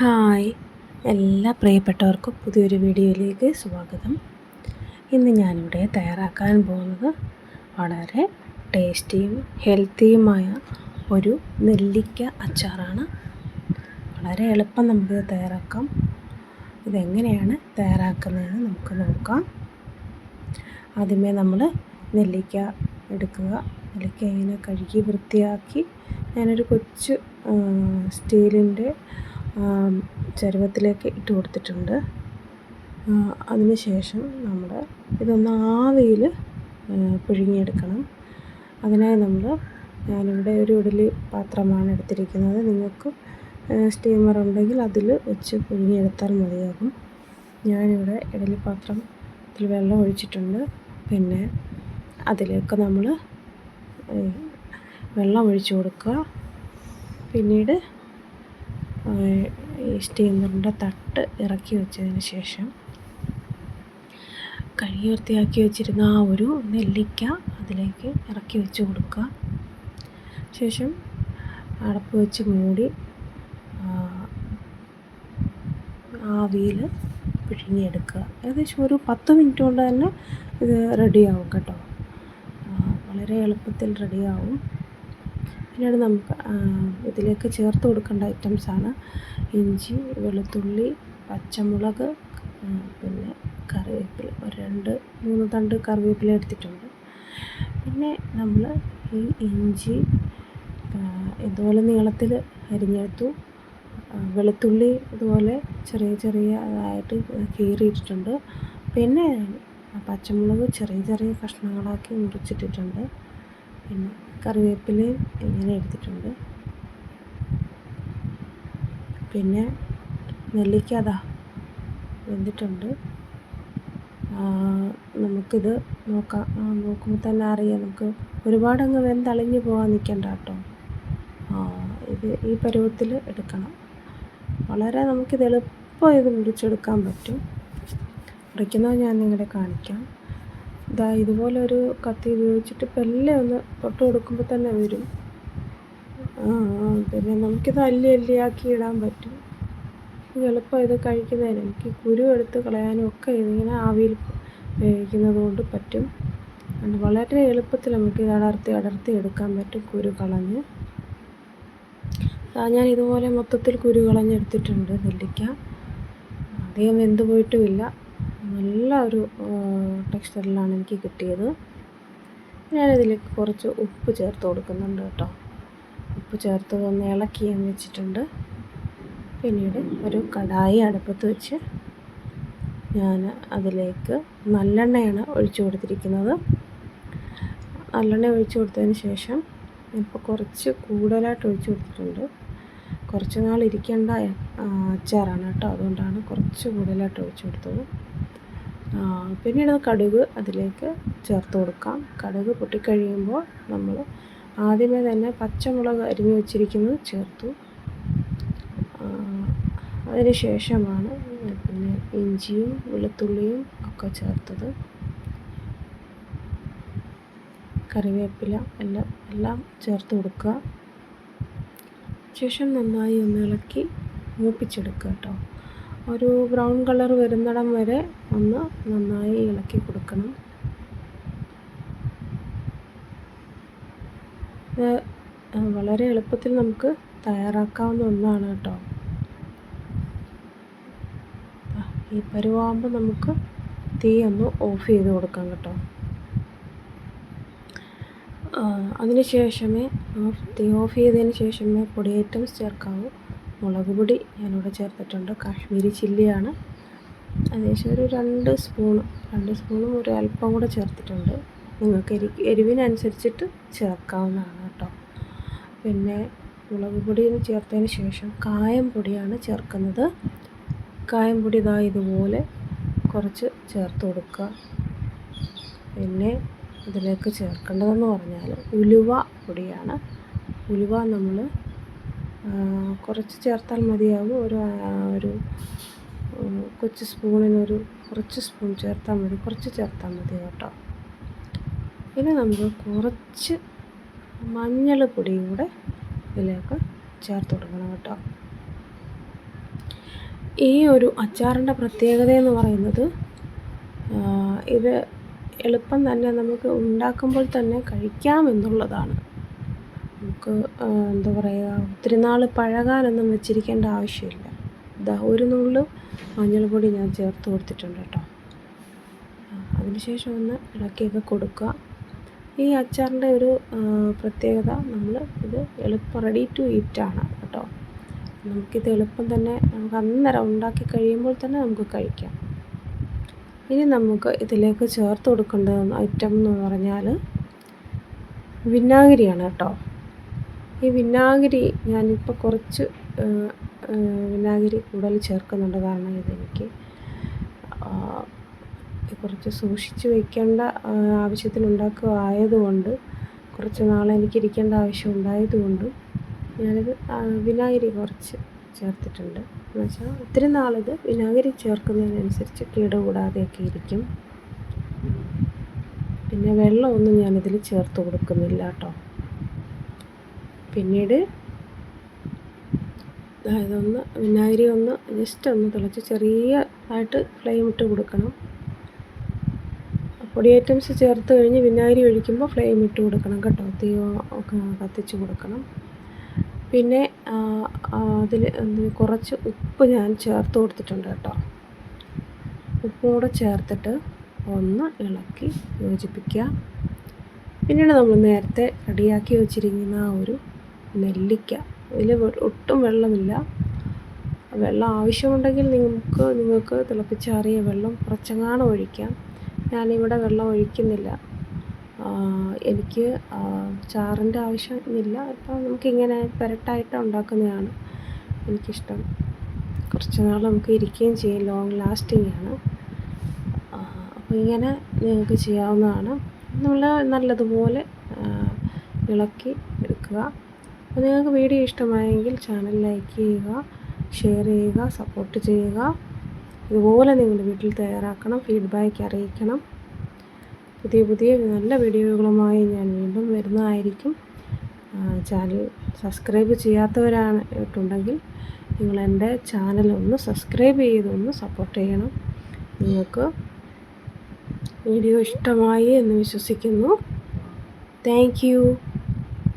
Hi. എല്ലാ പ്രിയപ്പെട്ടവർക്കും പുതിയൊരു വീഡിയോയിലേക്ക് സ്വാഗതം. ഇന്ന് ഞാനിവിടെ തയ്യാറാക്കാൻ പോകുന്നത് വളരെ ടേസ്റ്റിയും ഹെൽത്തിയുമായ ഒരു നെല്ലിക്ക അച്ചാറാണ്. വളരെ എളുപ്പം നമുക്ക് തയ്യാറാക്കാം. ഇതെങ്ങനെയാണ് തയ്യാറാക്കുന്നതെന്ന് നമുക്ക് നോക്കാം. ആദ്യമേ നമ്മൾ നെല്ലിക്ക എടുക്കുക. നെല്ലിക്ക ഇങ്ങനെ കഴുകി വൃത്തിയാക്കി ഞാനൊരു കൊച്ചു സ്റ്റീലിന്റെ ചരുവത്തിലേക്ക് ഇട്ട് കൊടുത്തിട്ടുണ്ട്. അതിന് ശേഷം നമ്മൾ ഇതൊന്ന് ആവിയിൽ പുഴുങ്ങിയെടുക്കണം. അതിനായി നമ്മൾ ഞാനിവിടെ ഒരു ഇഡലി പാത്രമാണ് എടുത്തിരിക്കുന്നത്. നിങ്ങൾക്ക് സ്റ്റീമർ ഉണ്ടെങ്കിൽ അതിൽ വെച്ച് പുഴുങ്ങിയെടുത്താൽ മതിയാകും. ഞാനിവിടെ ഇഡലി പാത്രത്തിൽ വെള്ളം ഒഴിച്ചിട്ടുണ്ട്. പിന്നെ അതിലേക്ക് നമ്മൾ വെള്ളം ഒഴിച്ചു കൊടുക്കുക. പിന്നീട് സ്റ്റീമറിന്റെ തട്ട് ഇറക്കി വെച്ചതിന് ശേഷം കഴുകി വൃത്തിയാക്കി വെച്ചിരുന്ന ആ ഒരു നെല്ലിക്ക അതിലേക്ക് ഇറക്കി വെച്ച് കൊടുക്കുക. ശേഷം അടപ്പ് വെച്ച് മൂടി ആവിയിൽ പിഴിഞ്ഞെടുക്കുക. ഏകദേശം ഒരു പത്ത് മിനിറ്റ് കൊണ്ട് തന്നെ ഇത് റെഡിയാവും കേട്ടോ. വളരെ എളുപ്പത്തിൽ റെഡിയാവും പിന്നീട് നമുക്ക് ഇതിലേക്ക് ചേർത്ത് കൊടുക്കേണ്ട ഐറ്റംസാണ് ഇഞ്ചി വെളുത്തുള്ളി പച്ചമുളക് പിന്നെ കറിവേപ്പില. ഒരു രണ്ട് മൂന്ന് തണ്ട് കറിവേപ്പില എടുത്തിട്ടുണ്ട്. പിന്നെ നമ്മൾ ഈ ഇഞ്ചി ഇതുപോലെ നീളത്തിൽ അരിഞ്ഞെടുത്തു. വെളുത്തുള്ളി ഇതുപോലെ ചെറിയ ചെറിയ ഇതായിട്ട് കീറിയിട്ടിട്ടുണ്ട്. പിന്നെ പച്ചമുളക് ചെറിയ ചെറിയ കഷ്ണങ്ങളാക്കി മുറിച്ചിട്ടിട്ടുണ്ട്. പിന്നെ കറിവേപ്പിലയും ഇങ്ങനെ എടുത്തിട്ടുണ്ട്. പിന്നെ നെല്ലിക്ക അതാ വെന്തിട്ടുണ്ട്. നമുക്കിത് നോക്കാം. നോക്കുമ്പോൾ തന്നെ അറിയാം. നമുക്ക് ഒരുപാട് അങ്ങ് വെന്തളിഞ്ഞ് പോകാൻ നിൽക്കണ്ട കേട്ടോ. ഇത് ഈ പരുവത്തിൽ എടുക്കണം. വളരെ നമുക്കിത് എളുപ്പം ഇത് മുറിച്ചെടുക്കാൻ പറ്റും. മുറിക്കുന്നത് ഞാൻ നിങ്ങളെ കാണിക്കാം. ഇതാ ഇതുപോലെ ഒരു കത്തി ഉപയോഗിച്ചിട്ട് പെല്ലെ ഒന്ന് തൊട്ട് കൊടുക്കുമ്പോൾ തന്നെ വരും. പിന്നെ നമുക്കിത് അല്ലി അല്ലിയാക്കി ഇടാൻ പറ്റും. എളുപ്പം ഇത് കഴിക്കുന്നതിന് എനിക്ക് കുരു എടുത്ത് കളയാനും ഒക്കെ ഇതിങ്ങനെ ആവിയിൽ വേവിക്കുന്നത് കൊണ്ട് പറ്റും. വളരെ എളുപ്പത്തിൽ നമുക്ക് ഇത് അടർത്തി അടർത്തി എടുക്കാൻ പറ്റും കുരു കളഞ്ഞ്. ഞാൻ ഇതുപോലെ മൊത്തത്തിൽ കുരു കളഞ്ഞെടുത്തിട്ടുണ്ട് നെല്ലിക്ക. അധികം വെന്ത് പോയിട്ടുമില്ല. നല്ല ഒരു ടെക്സ്ചറിലാണ് എനിക്ക് കിട്ടിയത്. ഞാനിതിലേക്ക് കുറച്ച് ഉപ്പ് ചേർത്ത് കൊടുക്കുന്നുണ്ട് കേട്ടോ. ഉപ്പ് ചേർത്ത് ഒന്ന് ഇളക്കി ഞാൻ വെച്ചിട്ടുണ്ട്. പിന്നീട് ഒരു കടായി അടുപ്പത്ത് വെച്ച് ഞാൻ അതിലേക്ക് നല്ലെണ്ണയാണ് ഒഴിച്ചു കൊടുത്തിരിക്കുന്നത്. നല്ലെണ്ണ ഒഴിച്ചു കൊടുത്തതിന് ശേഷം ഇപ്പോൾ കുറച്ച് കൂടുതലായിട്ട് ഒഴിച്ചു കൊടുത്തിട്ടുണ്ട്. കുറച്ച് നാൾ ഇരിക്കേണ്ട അച്ചാറാണ് കേട്ടോ അതുകൊണ്ടാണ് കുറച്ച് കൂടുതലായിട്ട് ഒഴിച്ചു കൊടുത്തത്. പിന്നീട് കടുക് അതിലേക്ക് ചേർത്ത് കൊടുക്കാം. കടുക് പൊട്ടിക്കഴിയുമ്പോൾ നമ്മൾ ആദ്യമേ തന്നെ പച്ചമുളക് അരിഞ്ഞു വെച്ചിരിക്കുന്നത് ചേർത്തു. അതിന് ശേഷമാണ് പിന്നെ ഇഞ്ചിയും വെളുത്തുള്ളിയും ഒക്കെ ചേർത്തത്. കറിവേപ്പില എല്ലാം എല്ലാം ചേർത്ത് കൊടുക്കുക. ശേഷം നന്നായി ഒന്ന് ഇളക്കി മൂപ്പിച്ചെടുക്കുക കേട്ടോ. ഒരു ബ്രൗൺ കളർ വരുന്നിടം വരെ ഒന്ന് നന്നായി ഇളക്കി കൊടുക്കണം. ഇത് വളരെ എളുപ്പത്തിൽ നമുക്ക് തയ്യാറാക്കാവുന്ന ഒന്നാണ് കേട്ടോ. ഈ പരുവാകുമ്പോൾ നമുക്ക് തീ ഒന്ന് ഓഫ് ചെയ്ത് കൊടുക്കാം കേട്ടോ. അതിന് ശേഷമേ തീ ഓഫ് ചെയ്തതിന് ശേഷമേ പൊടി ഐറ്റംസ് ചേർക്കാവൂ. മുളക് പൊടി ഞാനിവിടെ ചേർത്തിട്ടുണ്ട്. കാശ്മീരി ചില്ലിയാണ്. ഏകദേശം ഒരു രണ്ട് സ്പൂണ് രണ്ട് സ്പൂണും ഒരു അല്പം കൂടെ ചേർത്തിട്ടുണ്ട്. നിങ്ങൾക്ക് എരി എരിവിനനുസരിച്ചിട്ട് ചേർക്കാവുന്നതാണ് കേട്ടോ. പിന്നെ മുളക് പൊടി ചേർത്തതിന് ശേഷം കായം പൊടിയാണ് ചേർക്കുന്നത്. കായം പൊടി ഇതാ ഇതുപോലെ കുറച്ച് ചേർത്ത് കൊടുക്കുക. പിന്നെ ഇതിലേക്ക് ചേർക്കേണ്ടതെന്ന് പറഞ്ഞാൽ ഉലുവ പൊടിയാണ്. ഉലുവ നമ്മൾ കുറച്ച് ചേർത്താൽ മതിയാകും ഒരു ഒരു കൊച്ചു സ്പൂണിനൊരു കുറച്ച് സ്പൂൺ ചേർത്താൽ മതി. കുറച്ച് ചേർത്താൽ മതി കേട്ടോ. ഇനി നമുക്ക് കുറച്ച് മഞ്ഞൾ പൊടിയും കൂടെ ഇതിലേക്ക് ചേർത്ത് കൊടുക്കണം കേട്ടോ. ഈ ഒരു അച്ചാറിന്റെ പ്രത്യേകത എന്ന് പറയുന്നത് ഇത് എളുപ്പം തന്നെ നമുക്ക് ഉണ്ടാക്കുമ്പോൾ തന്നെ കഴിക്കാം എന്നുള്ളതാണ്. നമുക്ക് എന്താ പറയുക ഒത്തിരി നാൾ പഴകാനൊന്നും വെച്ചിരിക്കേണ്ട ആവശ്യമില്ല. ഇതാ ഒരു നുള്ളു മഞ്ഞൾപ്പൊടി ഞാൻ ചേർത്ത് കൊടുത്തിട്ടുണ്ട് കേട്ടോ. അതിനുശേഷം ഒന്ന് ഇളക്കിയൊക്കെ കൊടുക്കുക. ഈ അച്ചാറിന്റെ ഒരു പ്രത്യേകത നമ്മൾ ഇത് എളുപ്പം റെഡി ടു ഈറ്റ് ആണ് കേട്ടോ. നമുക്കിത് എളുപ്പം തന്നെ നമുക്ക് അന്നേരം ഉണ്ടാക്കി കഴിയുമ്പോൾ തന്നെ നമുക്ക് കഴിക്കാം. ഇനി നമുക്ക് ഇതിലേക്ക് ചേർത്ത് കൊടുക്കേണ്ട ഐറ്റം എന്ന് പറഞ്ഞാൽ വിനാഗിരിയാണ് കേട്ടോ. ഈ വിനാഗിരി ഞാനിപ്പോൾ കുറച്ച് വിനാഗിരി കൂടുതൽ ചേർക്കുന്നുണ്ട്. കാരണം ഇതെനിക്ക് കുറച്ച് സൂക്ഷിച്ച് വയ്ക്കേണ്ട ആവശ്യത്തിന് ഉണ്ടാക്കുക ആയതുകൊണ്ട് കുറച്ച് നാളെ എനിക്ക് ഇരിക്കേണ്ട ആവശ്യം ഉണ്ടായതുകൊണ്ടും ഞാനിത് വിനാഗിരി കുറച്ച് ചേർത്തിട്ടുണ്ട്. എന്ന് വെച്ചാൽ ഒത്തിരി നാളിത് വിനാഗിരി ചേർക്കുന്നതിനനുസരിച്ച് കേടുകൂടാതെയൊക്കെ ഇരിക്കും. പിന്നെ വെള്ളമൊന്നും ഞാനിതിൽ ചേർത്ത് കൊടുക്കുന്നില്ല കേട്ടോ. പിന്നീട് ഇതൊന്ന് വിനാഗിരി ഒന്ന് ജസ്റ്റ് ഒന്ന് തിളച്ച് ചെറിയ ആയിട്ട് ഫ്ലെയിം ഇട്ട് കൊടുക്കണം. പൊടി ഐറ്റംസ് ചേർത്ത് കഴിഞ്ഞ് വിനാഗിരി ഒഴിക്കുമ്പോൾ ഫ്ലെയിം ഇട്ട് കൊടുക്കണം കേട്ടോ. തീ ഒക്കെ കത്തിച്ച് കൊടുക്കണം. പിന്നെ അതിൽ കുറച്ച് ഉപ്പ് ഞാൻ ചേർത്ത് കൊടുത്തിട്ടുണ്ട് കേട്ടോ. ഉപ്പും കൂടെ ചേർത്തിട്ട് ഒന്ന് ഇളക്കി യോജിപ്പിക്കുക. പിന്നീട് നമ്മൾ നേരത്തെ റെഡിയാക്കി വെച്ചിരിക്കുന്ന ആ ഒരു നെല്ലിക്ക. ഇതിൽ ഒട്ടും വെള്ളമില്ല. വെള്ളം ആവശ്യമുണ്ടെങ്കിൽ നിങ്ങൾക്ക് നിങ്ങൾക്ക് തിളപ്പിച്ചാറിയ വെള്ളം കുറച്ചെങ്ങാനും ഒഴിക്കാം. ഞാനിവിടെ വെള്ളം ഒഴിക്കുന്നില്ല. എനിക്ക് ചാറിന്റെ ആവശ്യമില്ല ഇപ്പം നമുക്കിങ്ങനെ പെരട്ടായിട്ട് ഉണ്ടാക്കുന്നതാണ് എനിക്കിഷ്ടം. കുറച്ച് നാൾ നമുക്ക് ഇരിക്കുകയും ചെയ്യും. ലോങ് ലാസ്റ്റിംഗ് ആണ്. അപ്പോൾ ഇങ്ങനെ നിങ്ങൾക്ക് ചെയ്യാവുന്നതാണ്. നമ്മൾ നല്ലതുപോലെ ഇളക്കി എടുക്കുക. അപ്പോൾ നിങ്ങൾക്ക് വീഡിയോ ഇഷ്ടമായെങ്കിൽ ചാനൽ ലൈക്ക് ചെയ്യുക ഷെയർ ചെയ്യുക സപ്പോർട്ട് ചെയ്യുക. ഇതുപോലെ നിങ്ങൾ വീട്ടിൽ തയ്യാറാക്കണം ഫീഡ്ബാക്ക് അറിയിക്കണം. പുതിയ പുതിയ നല്ല വീഡിയോകളുമായി ഞാൻ വീണ്ടും വരുന്നതായിരിക്കും. ചാനൽ സബ്സ്ക്രൈബ് ചെയ്യാത്തവരാണ് ഇട്ടുണ്ടെങ്കിൽ നിങ്ങൾ എന്റെ ചാനൽ ഒന്ന് സബ്സ്ക്രൈബ് ചെയ്തൊന്ന് സപ്പോർട്ട് ചെയ്യണം. നിങ്ങൾക്ക് വീഡിയോ ഇഷ്ടമായി എന്ന് വിശ്വസിക്കുന്നു. താങ്ക്